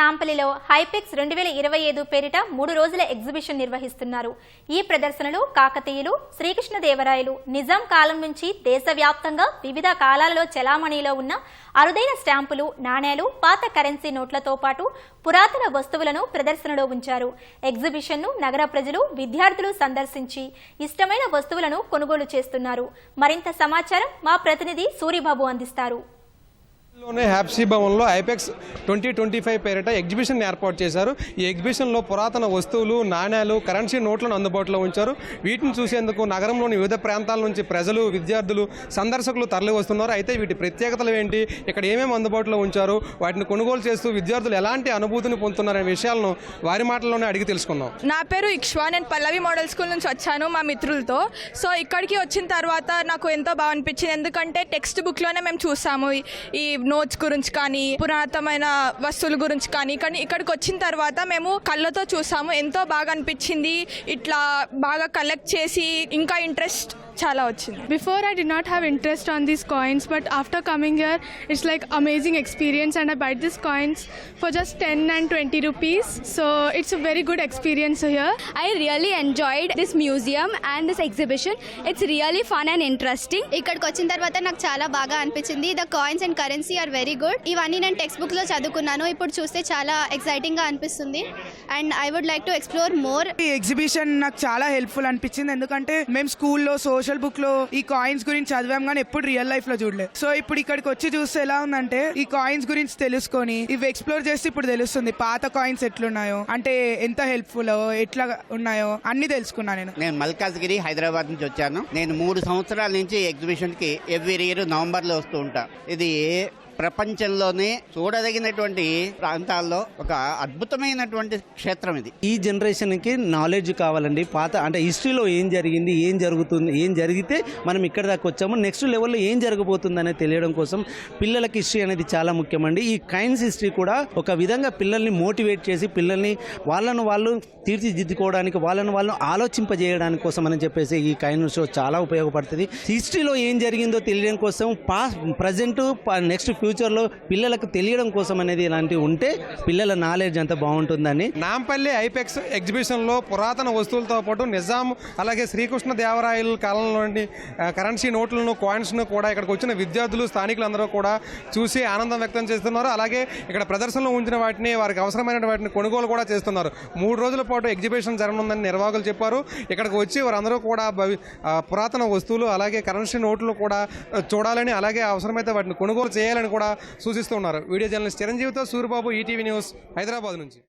నాంపల్లిలో హైపెక్స్ రెండు వేల ఇరవై ఐదు పేరిట మూడు రోజుల ఎగ్జిబిషన్ నిర్వహిస్తున్నారు. ఈ ప్రదర్శనలో కాకతీయులు శ్రీకృష్ణదేవరాయలు నిజాం కాలం నుంచి దేశవ్యాప్తంగా వివిధ కాలాలలో చలామణిలో ఉన్న అరుదైన స్టాంపులు నాణేలు పాత కరెన్సీ నోట్లతో పాటు పురాతన వస్తువులను ప్రదర్శనలో ఉంచారు. ఎగ్జిబిషన్ను నగర ప్రజలు విద్యార్థులు సందర్శించి ఇష్టమైన వస్తువులను కొనుగోలు చేస్తున్నారు. మరింత సమాచారం మా ప్రతినిధి సూరిబాబు అందిస్తారు. లోనే హ్యాప్సీ భవన్లో ఐపెక్స్ ట్వంటీ ట్వంటీ ఫైవ్ పేరిట ఎగ్జిబిషన్ ఏర్పాటు చేశారు. ఈ ఎగ్జిబిషన్లో పురాతన వస్తువులు నాణ్యాలు కరెన్సీ నోట్లను అందుబాటులో ఉంచారు. వీటిని చూసేందుకు నగరంలోని వివిధ ప్రాంతాల నుంచి ప్రజలు విద్యార్థులు సందర్శకులు తరలి వస్తున్నారు. అయితే వీటి ప్రత్యేకతలు ఏంటి? ఇక్కడ ఏమేమి అందుబాటులో ఉంచారు? వాటిని కొనుగోలు చేస్తూ విద్యార్థులు ఎలాంటి అనుభూతిని పొందుతున్నారనే విషయాలను వారి మాటల్లోనే అడిగి తెలుసుకుందాం. నా పేరు ఇక్ష్వా నేను పల్లవి మోడల్ స్కూల్ నుంచి వచ్చాను మా మిత్రులతో. సో ఇక్కడికి వచ్చిన తర్వాత నాకు ఎంతో బాగా అనిపించింది. ఎందుకంటే టెక్స్ట్ బుక్లోనే మేము చూసాము. ఈ- ఈ నోట్స్ గురించి కానీ పురాతనమైన వస్తువుల గురించి కానీ కానీ ఇక్కడికి వచ్చిన తర్వాత మేము కళ్ళతో చూసాము. ఎంతో బాగా అనిపించింది. ఇట్లా బాగా కలెక్ట్ చేసి ఇంకా ఇంట్రెస్ట్ చాలా వచ్చింది. Before I did not have interest on these coins but after coming year it's like amazing experience and I bite this coins for just ten and twenty rupees so it's very good experience here I really enjoyed this museum and this exhibition it's really fun and interesting ఇక్కడికి వచ్చిన తర్వాత నాకు చాలా బాగా అనిపించింది. The coins and currency are very good ఇవన్నీ నేను text బుక్లో చదువుకున్నాను. ఇప్పుడు చూస్తే చాలా ఎక్సైటింగ్గా అనిపిస్తుంది. And I would like to explore more ఈ ఎగ్జిబిషన్ నాకు చాలా హెల్ప్ఫుల్ అనిపించింది. ఎందుకంటే మేము స్కూల్లో సో బుక్లో ఈ కాయిన్స్ గురించి చదివాం కానీ ఎప్పుడు రియల్ లైఫ్లో చూడలేదు సో ఇప్పుడు ఇక్కడికి వచ్చి చూస్తే ఎలా ఉందంటే ఈ కాయిన్స్ గురించి తెలుసుకొని ఇవి ఎక్స్ప్లోర్ చేస్తే ఇప్పుడు తెలుస్తుంది పాత కాయిన్స్ ఎట్లున్నాయో అంటే ఎంత హెల్ప్ఫుల్ ఎట్లా ఉన్నాయో అన్ని తెలుసుకున్నా నేను. నేను మల్కాజ్గిరి హైదరాబాద్ నుంచి వచ్చాను. నేను మూడు సంవత్సరాల నుంచి ఎగ్జిబిషన్కి ఎవ్రీ ఇయర్ నవంబర్లో వస్తూ ఉంటా. ఇది ప్రపంచంలోనే చూడదగినటువంటి ప్రాంతాల్లో ఒక అద్భుతమైనటువంటి క్షేత్రం ఇది. ఈ జనరేషన్కి నాలెడ్జ్ కావాలండి. పాత అంటే హిస్టరీలో ఏం జరిగింది ఏం జరుగుతుంది ఏం జరిగితే మనం ఇక్కడ దాకా వచ్చాము. నెక్స్ట్ లెవెల్లో ఏం జరగబోతుంది అనేది తెలియడం కోసం పిల్లలకి హిస్టరీ అనేది చాలా ముఖ్యమండి. ఈ కైన్స్ హిస్టరీ కూడా ఒక విధంగా పిల్లల్ని మోటివేట్ చేసి పిల్లల్ని వాళ్ళను వాళ్ళు తీర్చిదిద్దుకోవడానికి వాళ్ళను వాళ్ళు ఆలోచింపజేయడానికి కోసం అని చెప్పేసి ఈ కైన్ షో చాలా ఉపయోగపడుతుంది. హిస్టరీలో ఏం జరిగిందో తెలియడం కోసం పాస్ ప్రజెంట్ నెక్స్ట్ ఫ్యూచర్లో పిల్లలకు తెలియడం కోసం అనేది ఇలాంటివి ఉంటే పిల్లల నాలెడ్జ్ అంతా బాగుంటుందని. నాంపల్లి ఐపెక్స్ ఎగ్జిబిషన్లో పురాతన వస్తువులతో పాటు నిజాం అలాగే శ్రీకృష్ణ దేవరాయల కాలంలోని కరెన్సీ నోట్లను కాయిన్స్ను కూడా ఇక్కడికి వచ్చిన విద్యార్థులు స్థానికులందరూ కూడా చూసి ఆనందం వ్యక్తం చేస్తున్నారు. అలాగే ఇక్కడ ప్రదర్శనలో ఉంచిన వాటిని వారికి అవసరమైన వాటిని కొనుగోలు కూడా చేస్తున్నారు. మూడు రోజుల పాటు ఎగ్జిబిషన్ జరగనుందని నిర్వాహకులు చెప్పారు. ఇక్కడికి వచ్చి వారందరూ కూడా భవి పురాతన వస్తువులు అలాగే కరెన్సీ నోట్లు కూడా చూడాలని అలాగే అవసరమైతే వాటిని కొనుగోలు చేయాలని కూడా సూచిస్తున్నారు వీడియో జర్నలిస్ట్ చిరంజీవితో సూర్యబాబు ఈటీవీ న్యూస్ హైదరాబాద్ నుంచి.